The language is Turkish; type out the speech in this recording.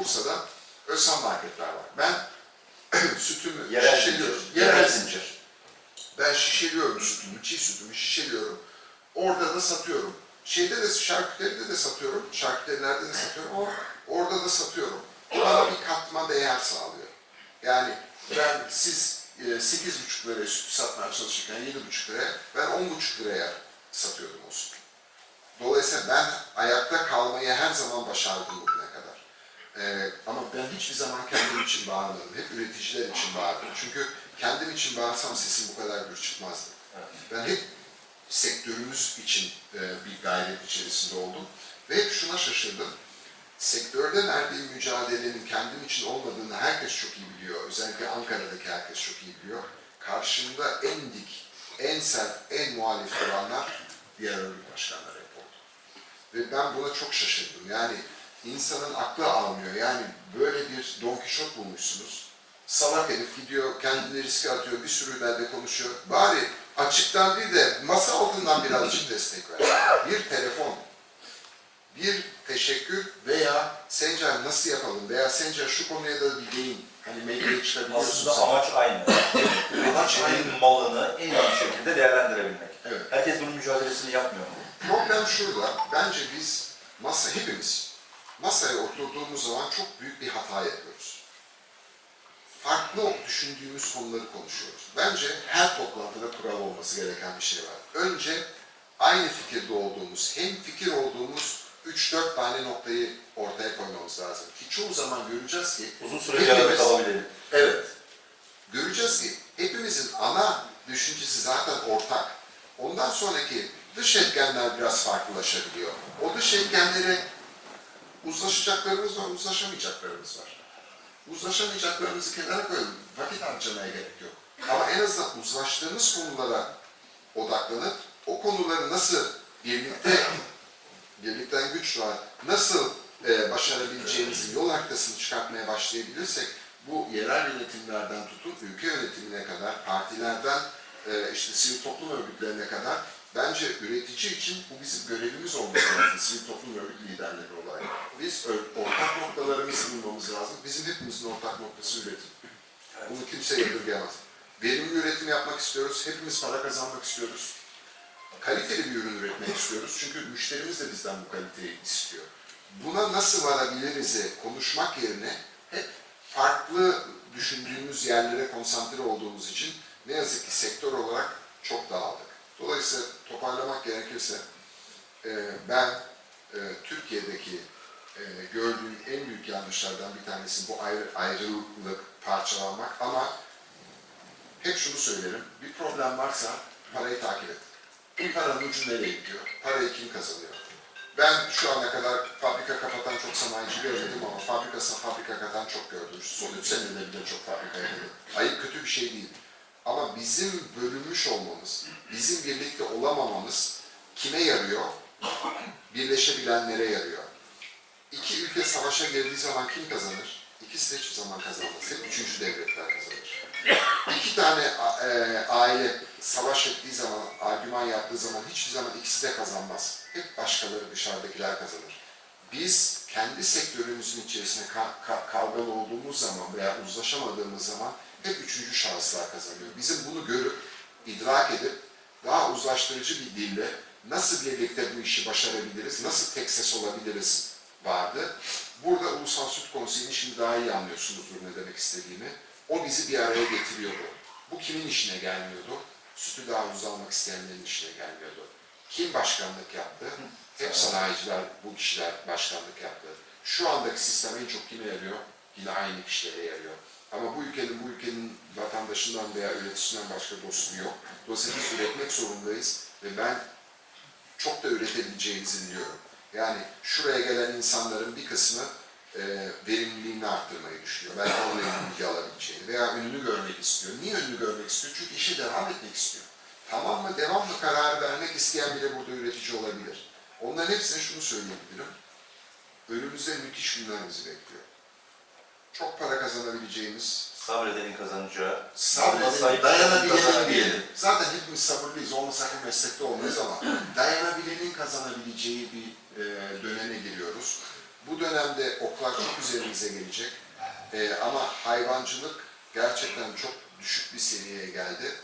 Bursa'da Özsan marketler var. Ben sütümü Yerel şişeliyorum. zincir. Yerel zincir. Ben şişeliyorum sütümü, çiğ sütümü şişeliyorum. Orada da satıyorum. Şeyde de şarküteride de satıyorum. Şarküterilerde de satıyorum ama orada da satıyorum. Bana bir katma değer sağlıyor. Yani ben siz e, 8,5 liraya sütü satmaya çalışırken 7,5 liraya ben 10,5 liraya satıyordum o sütü. Dolayısıyla ben ayakta kalmayı her zaman başardım bugüne kadar. Ee, ama ben hiçbir zaman kendim için bağırmadım. Hep üreticiler için bağırdım. Çünkü kendim için bağırsam sesim bu kadar gür çıkmazdı. Ben hep sektörümüz için e, bir gayret içerisinde oldum. Ve hep şuna şaşırdım. Sektörde verdiğim mücadelenin kendim için olmadığını herkes çok iyi biliyor. Özellikle Ankara'daki herkes çok iyi biliyor. Karşımda en dik, en sert, en muhalif duranlar diğer örgüt başkanları hep oldu. Ve ben buna çok şaşırdım. Yani insanın aklı almıyor. Yani böyle bir Don Kişot bulmuşsunuz. Salak herif gidiyor, kendini riske atıyor, bir sürü derde konuşuyor. Bari açıktan değil de masa altından birazcık destek ver. Bir telefon, bir teşekkür veya Sencer nasıl yapalım veya Sencer şu konuya da bir değin. Hani medyaya çıkabiliyorsun. Aslında amaç aynı. Amaç aynı. Malını en iyi şekilde değerlendirebilmek. Evet. Herkes bunun mücadelesini yapmıyor. Problem şurada, bence biz masa hepimiz masaya oturduğumuz zaman çok büyük bir hata yapıyoruz. Farklı düşündüğümüz konuları konuşuyoruz. Bence her toplantıda kural olması gereken bir şey var. Önce aynı fikirde olduğumuz, hem fikir olduğumuz 3-4 tane noktayı ortaya koymamız lazım. Ki çoğu zaman göreceğiz ki Uzun süre hepimiz- kalabilelim. Evet. Göreceğiz ki hepimizin ana düşüncesi zaten ortak. Ondan sonraki dış etkenler biraz farklılaşabiliyor. O dış etkenlere uzlaşacaklarımız var, uzlaşamayacaklarımız var. Uzlaşamayacaklarımızı kenara koyalım. Vakit harcamaya gerek yok. Ama en azından uzlaştığımız konulara odaklanıp o konuları nasıl birlikte birlikten güç var. Nasıl e, başarabileceğimizin yol haritasını çıkartmaya başlayabilirsek bu yerel yönetimlerden tutun ülke yönetimine kadar, partilerden e, işte sivil toplum örgütlerine kadar bence üretici için bu bizim görevimiz olması lazım sivil toplum örgüt liderleri olarak. Biz ortak noktalarımızı bulmamız lazım. Bizim hepimizin ortak noktası üretim. Bunu kimse yadırgayamaz. Verimli üretim yapmak istiyoruz. Hepimiz para kazanmak istiyoruz kaliteli bir ürün üretmek istiyoruz. Çünkü müşterimiz de bizden bu kaliteyi istiyor. Buna nasıl varabiliriz'i konuşmak yerine hep farklı düşündüğümüz yerlere konsantre olduğumuz için ne yazık ki sektör olarak çok dağıldık. Dolayısıyla toparlamak gerekirse e, ben e, Türkiye'deki e, gördüğüm en büyük yanlışlardan bir tanesi bu ayrı, ayrılık, parçalanmak ama hep şunu söylerim, bir problem varsa parayı takip et. Paranın ucu nereye gidiyor? Parayı kim kazanıyor? Ben şu ana kadar fabrika kapatan çok sanayici görmedim ama fabrikasına fabrika katan çok gördüm. Şu son üç senede bile çok fabrika yapıldı. Ayıp kötü bir şey değil. Ama bizim bölünmüş olmamız, bizim birlikte olamamamız kime yarıyor? Birleşebilenlere yarıyor. İki ülke savaşa girdiği zaman kim kazanır? İkisi de hiçbir zaman kazanmaz. Hep üçüncü devletler kazanır. İki tane e, aile savaş ettiği zaman, argüman yaptığı zaman hiçbir zaman ikisi de kazanmaz. Hep başkaları dışarıdakiler kazanır. Biz kendi sektörümüzün içerisinde ka- ka- kavgalı olduğumuz zaman veya uzlaşamadığımız zaman hep üçüncü şahıslar kazanıyor. Bizim bunu görüp, idrak edip daha uzlaştırıcı bir dille nasıl birlikte bu işi başarabiliriz, nasıl tek ses olabiliriz vardı. Burada Ulusal Süt Konseyi'ni şimdi daha iyi anlıyorsunuzdur ne demek istediğimi. O bizi bir araya getiriyordu. Bu kimin işine gelmiyordu? Sütü daha ucuz almak isteyenlerin işine gelmiyordu. Kim başkanlık yaptı? Hep sanayiciler, bu kişiler başkanlık yaptı. Şu andaki sistem en çok kime yarıyor? Yine aynı kişilere yarıyor. Ama bu ülkenin, bu ülkenin vatandaşından veya üreticisinden başka dostu yok. Dolayısıyla biz üretmek zorundayız ve ben çok da üretebileceğimizi biliyorum. Yani şuraya gelen insanların bir kısmı e, verimliliğini arttırmayı düşünüyor. Belki onunla ilgili bilgi alabileceğini veya önünü görmek istiyor. Niye önünü görmek istiyor? Çünkü işe devam etmek istiyor. Tamam mı, devam mı kararı vermek isteyen bile burada üretici olabilir. Onların hepsine şunu söyleyebilirim. Önümüzde müthiş günler bizi bekliyor. Çok para kazanabileceğimiz, Sabredenin kazanacağı, sahip dayanabilenin kazanabilenin. diyelim. Zaten hepimiz sabırlıyız, olmasak bu meslekte olmayız ama dayanabilenin kazanabileceği bir e, döneme giriyoruz. Bu dönemde oklar çok üzerimize gelecek. Ee, ama hayvancılık gerçekten çok düşük bir seviyeye geldi.